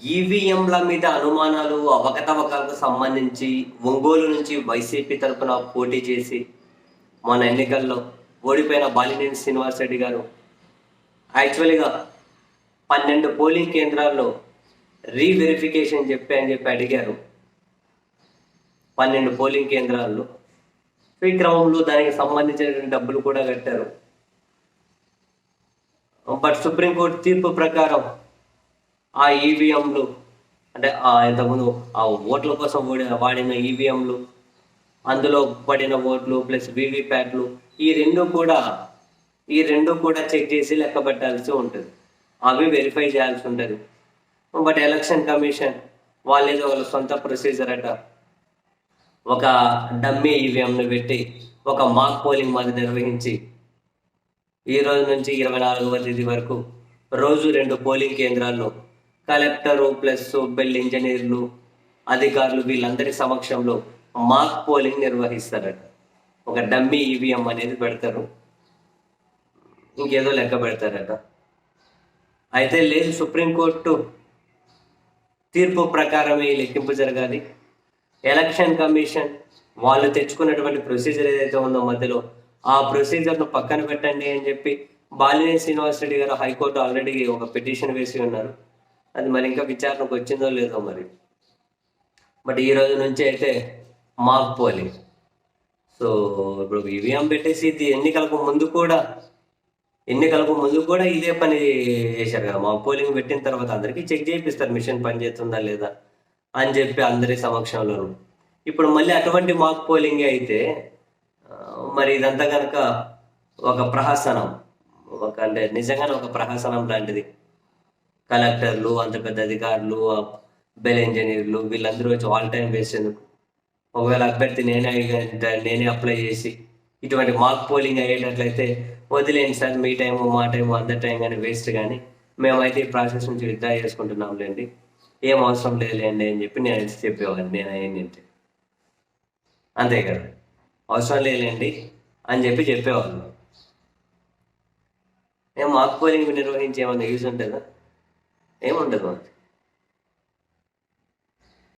ఈవీఎంల మీద అనుమానాలు అవకతవకాలకు సంబంధించి ఒంగోలు నుంచి వైసీపీ తరపున పోటీ చేసి మన ఎన్నికల్లో ఓడిపోయిన బాలినేని శ్రీనివాస్ రెడ్డి గారు యాక్చువల్గా పన్నెండు పోలింగ్ కేంద్రాల్లో రీవెరిఫికేషన్ చెప్పి అని చెప్పి అడిగారు. పన్నెండు పోలింగ్ కేంద్రాల్లో. ఈ క్రమంలో దానికి సంబంధించినటువంటి డబ్బులు కూడా కట్టారు. బట్ సుప్రీంకోర్టు తీర్పు ప్రకారం ఆ ఈవీఎంలు అంటే ఆ ఇంతకుముందు ఆ ఓట్ల కోసం ఓడి వాడిన ఈవీఎంలు అందులో పడిన ఓట్లు ప్లస్ వీవీప్యాట్లు ఈ రెండు కూడా ఈ రెండు కూడా చెక్ చేసి లెక్క పెట్టాల్సి ఉంటుంది. అవి వెరిఫై చేయాల్సి ఉంటుంది. బట్ ఎలక్షన్ కమిషన్ వాళ్ళేదో వాళ్ళ సొంత ప్రొసీజర్ అట. ఒక డమ్మీ ఈవీఎంను పెట్టి ఒక మాక్ పోలింగ్ మాది నిర్వహించి ఈ రోజు నుంచి ఇరవై నాలుగవ తేదీ వరకు రోజు రెండు పోలింగ్ కేంద్రాల్లో కలెక్టరు ప్లస్ బెల్ ఇంజనీర్లు అధికారులు వీళ్ళందరి సమక్షంలో మాక్ పోలింగ్ నిర్వహిస్తారట. ఒక డమ్మీ ఈవీఎం అనేది పెడతారు. ఇంకేదో లెక్క పెడతారట. అయితే లేదు సుప్రీంకోర్టు తీర్పు ప్రకారమే ఈ లెక్కింపు జరగాలి. ఎలక్షన్ కమిషన్ వాళ్ళు తెచ్చుకున్నటువంటి ప్రొసీజర్ ఏదైతే ఉందో మధ్యలో ఆ ప్రొసీజర్ను పక్కన పెట్టండి అని చెప్పి బాలినేని శ్రీనివాసరెడ్డి గారు హైకోర్టు ఆల్రెడీ ఒక పిటిషన్ వేసి ఉన్నారు. అది మరి ఇంకా విచారణకు వచ్చిందో లేదో మరి. బట్ ఈ రోజు నుంచి అయితే మాక్ పోలింగ్ సో ఇప్పుడు ఈవీఎం పెట్టేసి ఇది ఎన్నికలకు ముందు కూడా ఎన్నికలకు ముందు కూడా ఇదే పని చేశారు కదా. మాక్ పోలింగ్ పెట్టిన తర్వాత అందరికీ చెక్ చేయిస్తారు మిషన్ పని చేస్తుందా లేదా అని చెప్పి అందరి సమక్షంలోను. ఇప్పుడు మళ్ళీ అటువంటి మాక్ పోలింగ్ అయితే మరి ఇదంతా కనుక ఒక ప్రహసనం ఒక అంటే నిజంగానే ఒక ప్రహసనం లాంటిది. కలెక్టర్లు అంత పెద్ద అధికారులు బెల్ ఇంజనీర్లు వీళ్ళందరూ వచ్చి ఆల్ టైం వేస్ట్ ఎందుకు? ఒకవేళ అభ్యర్థి నేనే అయ్యి- నేనే అప్లై చేసి ఇటువంటి మాక్ పోలింగ్ అయ్యేటట్లయితే వదిలేండి సార్ మీ టైం మా టైం అందరి టైం కానీ వేస్ట్ కానీ మేమైతే ఈ ప్రాసెస్ నుంచి విత్డ్రా చేసుకుంటున్నాంలేండి ఏం అవసరం లేదులేండి అని చెప్పి నేను అయితే చెప్పేవాడిని నేను ఏంటంటే అంతే. కదా? అవసరం లేదులేండి అని చెప్పి చెప్పేవాళ్ళు ఏం మాక్ పోలింగ్ నిర్వహించి ఏమైనా యూజ్ ఉంటుందా? ఏముండదు మనకి